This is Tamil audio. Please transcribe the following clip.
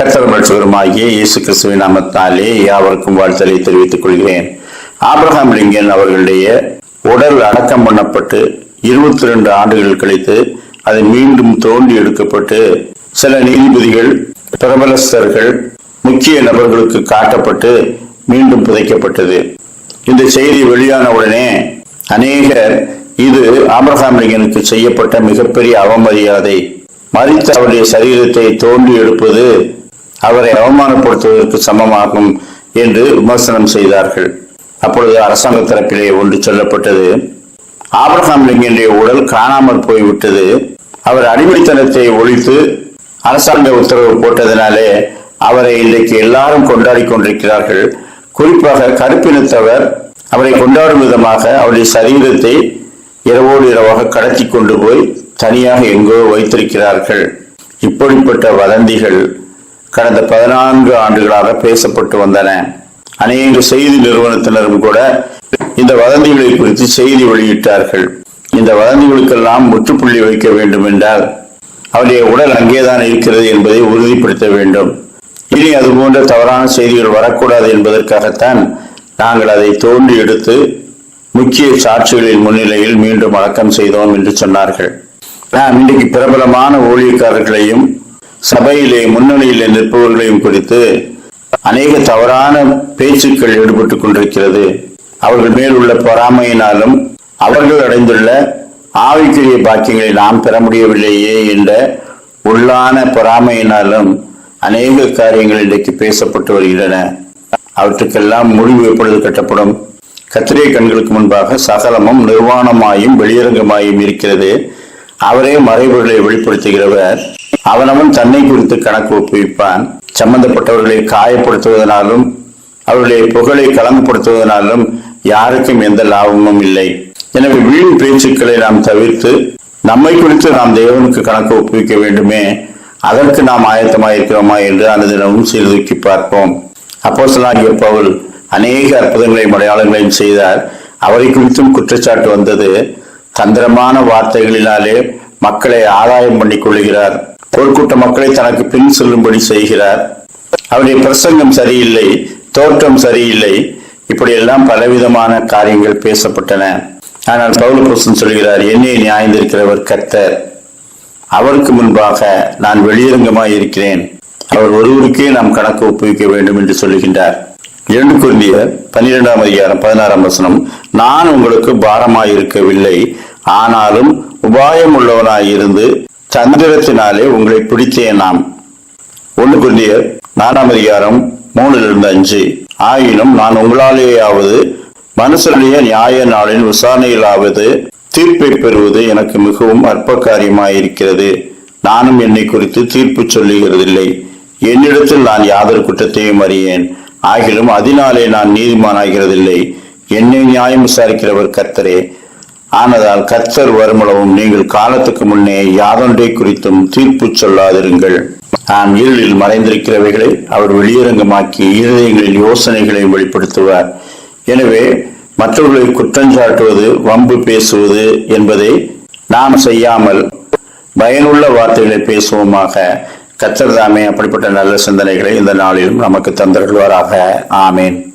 கர்த்தரமற்றவருமாகிய இயேசு கிறிஸ்துவின் நாமத்தாலே யாவருக்கும் வாழ்த்தலை தெரிவித்துக் கொள்கிறேன். ஆபிரகாம் லிங்கன் அவர்களுடைய உடல் அடக்கம் பண்ணப்பட்டு இருபத்தி ரெண்டு ஆண்டுகள் கழித்து அது மீண்டும் தோண்டி எடுக்கப்பட்டு சில நீதிபதிகள் பிரபலஸ்தர்கள் முக்கிய நபர்களுக்கு காட்டப்பட்டு மீண்டும் புதைக்கப்பட்டது. இந்த செய்தி வெளியான உடனே அநேகர் இது ஆபிரகாம் லிங்கனுக்கு செய்யப்பட்ட மிகப்பெரிய அவமரியாதை மறித்த அவருடைய சரீரத்தை தோண்டி எடுப்பது அவரை அவமானப்படுத்துவதற்கு சமமாகும் என்று விமர்சனம் செய்தார்கள். அப்பொழுது அரசாங்க தரப்பிலே ஒன்று சொல்லப்பட்டது. ஆபிரகாம் லிங்கனுடைய உடல் காணாமல் போய்விட்டது. அவர் அடிமைத்தனத்தை ஒழித்து அரசாங்க உத்தரவு போட்டதினாலே அவரை இன்றைக்கு எல்லாரும் கொண்டாடி கொண்டிருக்கிறார்கள். குறிப்பாக கருப்பினத்தவர் அவரை கொண்டாடும் விதமாக அவருடைய சரீரத்தை இரவோடு இரவாக கடத்தி கொண்டு போய் தனியாக எங்கோ வைத்திருக்கிறார்கள். இப்படிப்பட்ட வதந்திகள் கடந்த பதினான்கு ஆண்டுகளாக பேசப்பட்டு வந்தன. அநேக செய்தி நிறுவனத்தினரும் கூட இந்த வதந்திகளை குறித்து செய்தி வெளியிட்டார்கள். இந்த வதந்திகளுக்கெல்லாம் முற்றுப்புள்ளி வைக்க வேண்டும் என்றால் அவருடைய உடல் அங்கேதான் இருக்கிறது என்பதை உறுதிப்படுத்த வேண்டும். இனி அது போன்ற தவறான செய்திகள் வரக்கூடாது என்பதற்காகத்தான் நாங்கள் அதை தோண்டி எடுத்து முக்கிய சாட்சிகளின் முன்னிலையில் மீண்டும் அடக்கம் செய்தோம் என்று சொன்னார்கள். நாம் இன்றைக்கு பிரபலமான ஊழியக்காரர்களையும் சபையிலே முன்னணியில் நிற்பவர்களையும் குறித்து அநேக தவறான பேச்சுக்கள் ஈடுபட்டுக் கொண்டிருக்கிறது. அவர்கள் மேல் உள்ள பொறாமையினாலும் அவர்கள் அடைந்துள்ள ஆவிக்குரிய பாக்கியங்களை நாம் பெற முடியவில்லையே என்ற உள்ளான பொறாமையினாலும் அநேக காரியங்கள் இன்றைக்கு பேசப்பட்டு வருகின்றன. அவற்றுக்கெல்லாம் முடிவு எப்பொழுது கட்டப்படும்? கத்திரிய கண்களுக்கு முன்பாக சகலமும் நிர்வாணமாயும் வெளியரங்கமாயும் இருக்கிறது. அவரே மறைவுகளை வெளிப்படுத்துகிறவர். அவனவன் தன்னை குறித்து கணக்கு ஒப்புவிப்பான். சம்பந்தப்பட்டவர்களை காயப்படுத்துவதனாலும் அவர்களுடைய புகழை களங்கப்படுத்துவதனாலும் யாருக்கும் எந்த லாபமும் இல்லை. எனவே வீண் பேச்சுக்களை நாம் தவிர்த்து நம்மை குறித்து நாம் தேவனுக்கு கணக்கு ஒப்புவிக்க வேண்டுமே அதற்கு நாம் ஆயத்தமாயிருக்கிறோமா என்று அந்த தினமும் சீர்தூக்கி பார்ப்போம். அப்போஸ்தலனாகிய பவுல் அநேக அற்புதங்களையும் அடையாளங்களையும் செய்தார். அவரை குறித்தும் குற்றச்சாட்டு வந்தது. தந்திரமான வார்த்தைகளினாலே மக்களை ஆதாயம் பண்ணிக் கொள்கிறார் ஒரு கூட்ட மக்களை தனக்கு பின் செல்லும்படி செய்கிறார். அவருடைய பிரசங்கம் சரியில்லை தோற்றம் சரியில்லை. இப்படியெல்லாம் பலவிதமான காரியங்கள் பேசப்பட்டன. ஆனால் பவுலபுருஷன் சொல்கிறார் என்னை நியாயந்திருக்கிறவர் கர்த்தர். அவருக்கு முன்பாக நான் வெளியரங்கமாய் இருக்கிறேன். அவர் ஒருவருக்கே நாம் கணக்கு ஒப்புவிக்க வேண்டும் என்று சொல்லுகின்றார். இரண்டு குருந்திய பன்னிரெண்டாம் அதிகாரம் பதினாறாம் வசனம் நான் உங்களுக்கு பாரமாயிருக்கவில்லை. ஆனாலும் உபாயம் உள்ளவனாயிருந்து சந்திரத்தினாலே உங்களை பிடித்தே நாம். ஒன்று குந்திய நாலாம் அதிகாரம் மூணிலிருந்து அஞ்சு. ஆயினும் நான் உங்களாலேயாவது மனுஷனுடைய நியாய நாளின் விசாரணையிலாவது தீர்ப்பை பெறுவது எனக்கு மிகவும் அற்ப காரியமாயிருக்கிறது நானும் என்னை குறித்து தீர்ப்பு சொல்லுகிறதில்லை. என்னிடத்தில் நான் யாதொரு குற்றத்தையும் அறியேன். ஆகிலும் அதனாலே நான் நீதிமானாகிறதில்லை. என்னை நியாயம் விசாரிக்கிறவர் கர்த்தரே. ஆனதால் கர்த்தர் வருமளவும் நீங்கள் காலத்துக்கு முன்னே யாதொன்றை குறித்தும் தீர்ப்பு சொல்லாதிருங்கள். நாம் இருளில் மறைந்திருக்கிறவைகளை அவர் வெளியரங்கமாக்கி இருதயங்களில் யோசனைகளை வெளிப்படுத்துவார். எனவே மற்றவர்களை குற்றஞ்சாட்டுவது வம்பு பேசுவது என்பதை நாம் செய்யாமல் பயனுள்ள வார்த்தைகளை பேசுவோமாக. கத்தர் தாமே அப்படிப்பட்ட நல்ல சிந்தனைகளை இந்த நாளிலும் நமக்கு தந்தருள்வாராக. ஆமேன்.